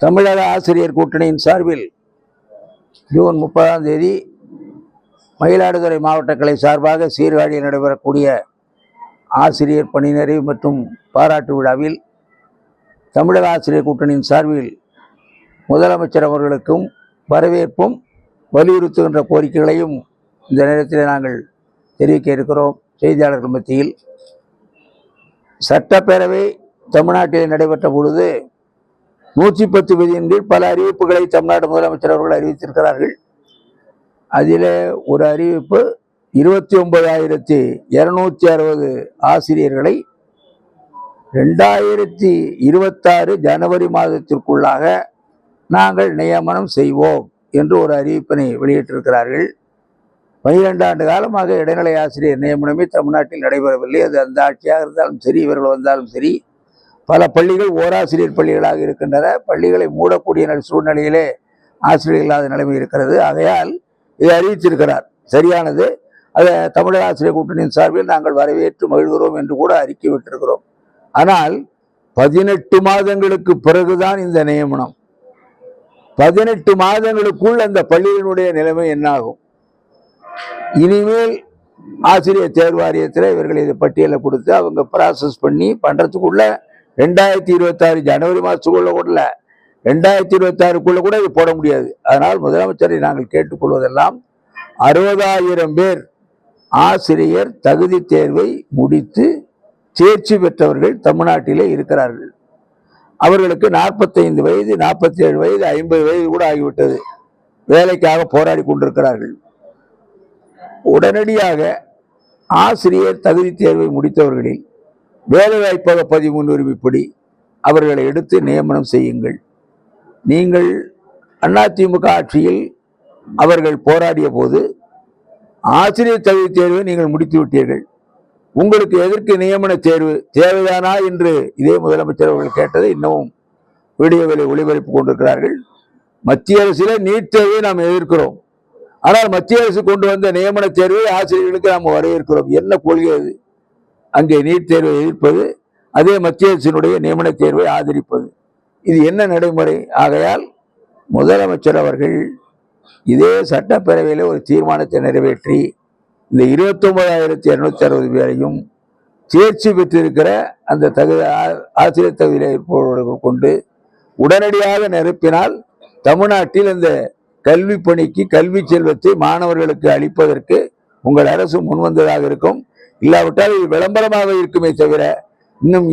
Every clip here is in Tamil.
தமிழக ஆசிரியர் கூட்டணியின் சார்பில் ஜூன் முப்பதாம் தேதி மயிலாடுதுறை மாவட்ட சார்பாக சீர்காழியில் நடைபெறக்கூடிய ஆசிரியர் பணி நிறைவு மற்றும் பாராட்டு விழாவில் தமிழக ஆசிரியர் கூட்டணியின் சார்பில் முதலமைச்சர் அவர்களுக்கும் வரவேற்பும் வலியுறுத்துகின்ற கோரிக்கைகளையும் இந்த நேரத்தில் நாங்கள் தெரிவிக்க இருக்கிறோம். செய்தியாளர்கள் மத்தியில் சட்டப்பேரவை தமிழ்நாட்டில் நடைபெற்ற பொழுது நூற்றி பத்து விதியின் கீழ் பல அறிவிப்புகளை தமிழ்நாடு முதலமைச்சர் அவர்கள் அறிவித்திருக்கிறார்கள். அதில் ஒரு அறிவிப்பு இருபத்தி ஒன்பதாயிரத்தி இரநூத்தி அறுபது ஆசிரியர்களை ரெண்டாயிரத்தி இருபத்தாறு ஜனவரி மாதத்திற்குள்ளாக நாங்கள் நியமனம் செய்வோம் என்று ஒரு அறிவிப்பினை வெளியிட்டிருக்கிறார்கள். பனிரெண்டு ஆண்டு காலமாக இடைநிலை ஆசிரியர் நியமனமே தமிழ்நாட்டில் நடைபெறவில்லை. அது அந்த ஆட்சியாக இருந்தாலும் சரி இவர்கள் வந்தாலும் சரி பல பள்ளிகள் ஓராசிரியர் பள்ளிகளாக இருக்கின்றன. பள்ளிகளை மூடக்கூடிய நல் சூழ்நிலையிலே ஆசிரியர் இல்லாத நிலைமை இருக்கிறது. ஆகையால் இதை அறிவித்திருக்கிறார். சரியானது. அதை தமிழக ஆசிரியர் கூட்டணியின் சார்பில் நாங்கள் வரவேற்று மகிழ்கிறோம் என்று கூட அறிக்கை விட்டிருக்கிறோம். ஆனால் பதினெட்டு மாதங்களுக்கு பிறகுதான் இந்த நியமனம். பதினெட்டு மாதங்களுக்குள் அந்த பள்ளியினுடைய நிலைமை என்னாகும்? இனிமேல் ஆசிரியர் தேர்வாரியத்தில் இவர்கள் இதை பட்டியலை கொடுத்து அவங்க ப்ராசஸ் பண்ணி பண்ணுறதுக்குள்ள ரெண்டாயிரத்தி இருபத்தாறு ஜனவரி மாதத்துக்குள்ள கூட இல்லை ரெண்டாயிரத்தி இருபத்தாறுக்குள்ள கூட இது போட முடியாது. அதனால் முதலமைச்சரை நாங்கள் கேட்டுக்கொள்வதெல்லாம் அறுபதாயிரம் பேர் ஆசிரியர் தகுதி தேர்வை முடித்து தேர்ச்சி பெற்றவர்கள் தமிழ்நாட்டிலே இருக்கிறார்கள். அவர்களுக்கு நாற்பத்தைந்து வயது நாற்பத்தி ஏழு வயது ஐம்பது வயது கூட ஆகிவிட்டது. வேலைக்காக போராடி கொண்டிருக்கிறார்கள். உடனடியாக ஆசிரியர் தகுதி தேர்வை முடித்தவர்களில் வேலைவாய்ப்பக பதிவு முன்னுரிமைப்படி அவர்களை எடுத்து நியமனம் செய்யுங்கள். நீங்கள் அதிமுக ஆட்சியில் அவர்கள் போராடிய போது ஆசிரியர் தகுதி தேர்வை நீங்கள் முடித்து விட்டீர்கள். உங்களுக்கு எதற்கு நியமன தேர்வு தேவைதானா என்று இதே முதலமைச்சர் அவர்கள் கேட்டதை இன்னமும் வீடியோவில் ஒளிபரப்பு கொண்டிருக்கிறார்கள். மத்திய அரசில் நீட் தேர்வை நாம் எதிர்க்கிறோம். ஆனால் மத்திய அரசு கொண்டு வந்த நியமன தேர்வை ஆசிரியர்களுக்கு நாம் வரவேற்கிறோம். என்ன கொள்கை அது? அங்கே நீட் தேர்வை எதிர்ப்பது அதே மத்திய அரசினுடைய நியமன தேர்வை ஆதரிப்பது. இது என்ன நடைமுறை? ஆகையால் முதலமைச்சர் அவர்கள் இதே சட்டப்பேரவையில் ஒரு தீர்மானத்தை நிறைவேற்றி இந்த இருபத்தொம்பதாயிரத்தி இரநூத்தி அறுபது பேரையும் தேர்ச்சி பெற்றிருக்கிற அந்த தகுதி ஆ- ஆசிரியர் தகுதியில் இருப்பவர்கள் கொண்டு உடனடியாக நிரப்பினால் தமிழ்நாட்டில் இந்த கல்வி பணிக்கு கல்வி செல்வத்தை மாணவர்களுக்கு அளிப்பதற்கு உங்கள் அரசு முன்வந்ததாக இருக்கும். இல்லாவிட்டால் இது விளம்பரமாக இருக்குமே தவிர இன்னும்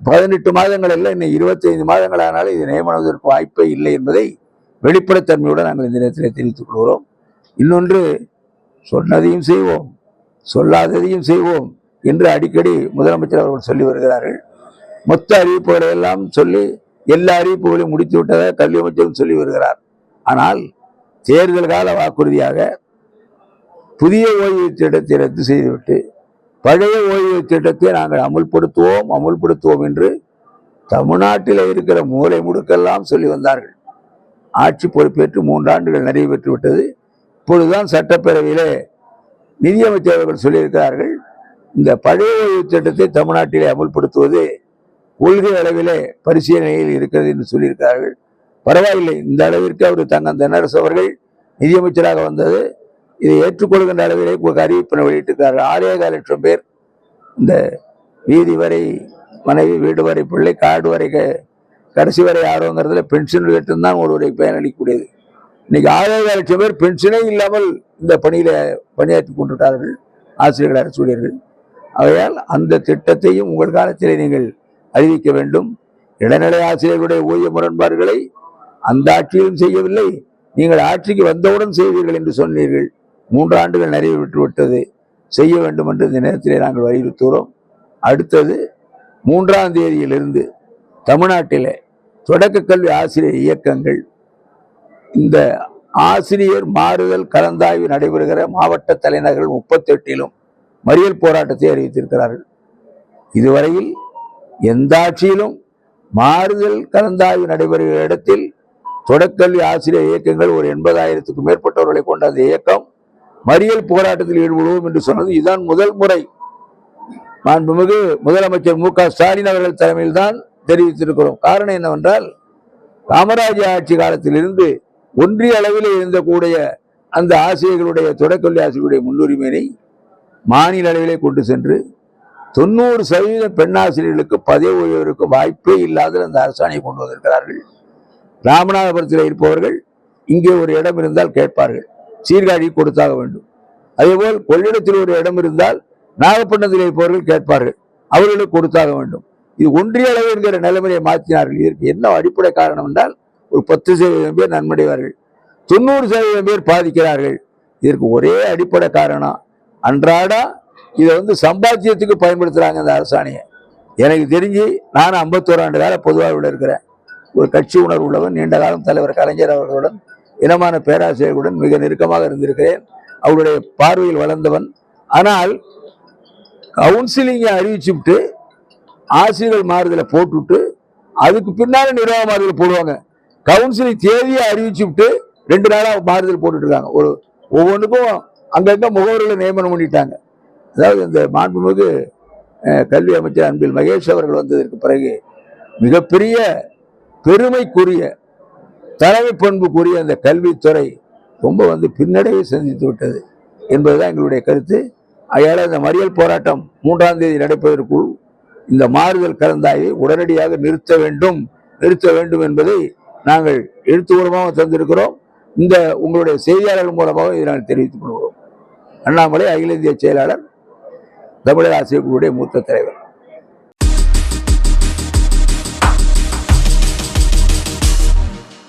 பதினெட்டு மாதங்கள் அல்ல இன்னும் இருபத்தைந்து மாதங்கள் ஆனாலும் இது நியமனதற்கு வாய்ப்பே இல்லை என்பதை வெளிப்படைத்தன்மையுடன் நாங்கள் இந்த நேரத்தில் தெரிவித்துக் கொள்கிறோம். இன்னொன்று சொன்னதையும் செய்வோம் சொல்லாததையும் செய்வோம் என்று அடிக்கடி முதலமைச்சர் அவர்கள் சொல்லி வருகிறார்கள். மொத்த அறிவிப்புகளை எல்லாம் சொல்லி எல்லா அறிவிப்புகளையும் முடித்து விட்டதாக கல்வி அமைச்சரும் சொல்லி வருகிறார். ஆனால் தேர்தல் கால வாக்குறுதியாக புதிய ஓய்வு திட்டத்தை ரத்து செய்துவிட்டு பழைய ஓய்வு திட்டத்தை நாங்கள் அமுல்படுத்துவோம் அமுல்படுத்துவோம் என்று தமிழ்நாட்டில் இருக்கிற மூலை முடுக்கெல்லாம் சொல்லி வந்தார்கள். ஆட்சி பொறுப்பேற்று மூன்றாண்டுகள் நிறைவு பெற்று விட்டது இப்பொழுதுதான் சட்டப்பேரவையிலே நிதியமைச்சர் அவர்கள் சொல்லியிருக்கிறார்கள் இந்த பழைய ஓய்வு திட்டத்தை தமிழ்நாட்டிலே அமுல்படுத்துவது கொள்கை அளவிலே பரிசீலனையில் இருக்கிறது என்று சொல்லியிருக்கிறார்கள். பரவாயில்லை இந்த அளவிற்கு அவர் தங்க தென்னரசு அவர்கள் நிதியமைச்சராக வந்தது. இதை ஏற்றுக்கொள்கின்ற அளவிலே ஒரு அறிவிப்பினை வெளியிட்டிருக்கிறார்கள் ஆறேகால் லட்சம் பேர் இந்த வீதி வரை மனைவி வீடு வரை பிள்ளை காடு வரை க- கடைசி வரை யாரோங்கிறதுல பென்ஷன் தான் ஒருவரை பயனளிக்கக்கூடியது இன்னைக்கு ஆறேகால் லட்சம் பேர் பென்ஷனே இல்லாமல் இந்த பணியில பணியாற்றி கொண்டிருக்கிறார்கள். ஆசிரியர்கள் அரசு ஊழியர்கள் ஆகையால் அந்த திட்டத்தையும் உங்கள் காலத்திலே நீங்கள் அறிவிக்க வேண்டும். இடைநிலை ஆசிரியர்களுடைய ஊதிய முரண்பாடுகளை அந்த ஆட்சியிலும் செய்யவில்லை. நீங்கள் ஆட்சிக்கு வந்தவுடன் செய்வீர்கள் என்று சொன்னீர்கள். மூன்று ஆண்டுகள் நிறைவு விட்டது செய்ய வேண்டும் என்று இந்த நேரத்திலே நாங்கள் வலியுறுத்துகிறோம். அடுத்தது மூன்றாம் தேதியிலிருந்து தமிழ்நாட்டிலே தொடக்க கல்வி ஆசிரியர் இயக்கங்கள். இந்த ஆசிரியர் மாறுதல் கலந்தாய்வு நடைபெறுகிற மாவட்ட தலைநகர்கள் முப்பத்தெட்டிலும் மறியல் போராட்டத்தை அறிவித்திருக்கிறார்கள். இதுவரையில் எந்த ஆட்சியிலும் மாறுதல் கலந்தாய்வு நடைபெறுகிற இடத்தில் தொடக்கல்வி ஆசிரியர் இயக்கங்கள் ஒரு எண்பதாயிரத்துக்கும் மேற்பட்டவர்களை கொண்ட அந்த இயக்கம் மறியல் போராட்டத்தில் ஈடுபடுவோம் என்று சொன்னது இதுதான் முதல் முறை. மாண்புமிகு முதலமைச்சர் மு க ஸ்டாலின் அவர்கள் தலைமையில் தான் தெரிவித்திருக்கிறோம். காரணம் என்னவென்றால் காமராஜர் ஆட்சி காலத்திலிருந்து ஒன்றிய அளவில் இருந்தக்கூடிய அந்த ஆசிரியர்களுடைய தொடக்கல்வி ஆசிரியர்களுடைய முன்னுரிமையை மாநில அளவிலே கொண்டு சென்று தொண்ணூறு சதவீத பெண் ஆசிரியர்களுக்கு பதவி உயர்வுக்கு வாய்ப்பே இல்லாத அந்த அரசாணையை கொண்டு வந்திருக்கிறார்கள். ராமநாதபுரத்தில் இருப்பவர்கள் இங்கே ஒரு இடம் இருந்தால் கேட்பார்கள். சீர்காழி கொடுத்தாக வேண்டும். அதேபோல் கொள்ளிடத்தில் ஒரு இடம் இருந்தால் நாகப்பட்டினத்தில் இருப்பவர்கள் கேட்பார்கள். அவர்களுக்கு கொடுத்தாக வேண்டும். இது ஒன்றிய அளவு என்கிற நிலைமையை மாற்றினார்கள். இதற்கு என்ன அடிப்படை காரணம் என்றால் ஒரு பத்து சதவீதம் பேர் நன்மடைவார்கள். தொண்ணூறு சதவீதம் பேர் பாதிக்கிறார்கள். இதற்கு ஒரே அடிப்படை காரணம் அன்றாடம் இதை வந்து சம்பாத்தியத்துக்கு பயன்படுத்துறாங்க இந்த அரசாணையை. எனக்கு தெரிஞ்சு நான் ஐம்பத்தோராண்டு கால பொதுவாக இருக்கிறேன். ஒரு கட்சி உணர்வு உள்ளவன் நீண்ட காலம் தலைவர் கலைஞர் அவர்களுடன் இனமான பேராசிரியர்களுடன் மிக நெருக்கமாக இருந்திருக்கிறேன். அவருடைய பார்வையில் வளர்ந்தவன். ஆனால் கவுன்சிலிங்கை அறிவிச்சுவிட்டு ஆசிரியர்கள் மாறுதலை போட்டுவிட்டு அதுக்கு பின்னால நிர்வாக மாறுதல் போடுவாங்க. கவுன்சிலிங் தேதியை அறிவிச்சு விட்டு ரெண்டு நாளாக மாறுதல் போட்டுட்டு இருக்காங்க. ஒரு ஒவ்வொன்றுக்கும் அங்கங்கே முகவர்களை நியமனம் பண்ணிட்டாங்க. அதாவது இந்த மாண்புமிகு கல்வி அமைச்சர் அன்பில் மகேஷ் அவர்கள் வந்ததற்கு பிறகு மிகப்பெரிய பெருமைக்குரிய தலைமை பண்புக்குரிய அந்த கல்வித்துறை ரொம்ப வந்து பின்னடைவை சந்தித்து விட்டது என்பதுதான் எங்களுடைய கருத்து. அயால் இந்த மறியல் போராட்டம் மூன்றாம் தேதி நடைபெறுவதற்குள் இந்த மாறுதல் கலந்தாய்வை உடனடியாக நிறுத்த வேண்டும் நிறுத்த வேண்டும் என்பதை நாங்கள் எழுத்துப்பூர்வமாக தந்திருக்கிறோம். இந்த உங்களுடைய செய்தியாளர்கள் மூலமாக இதை நாங்கள் தெரிவித்துக் கொள்கிறோம். அண்ணாமலை அகில இந்திய செயலாளர் தமிழக ஆசிரியர்களுடைய மூத்த தலைவர்.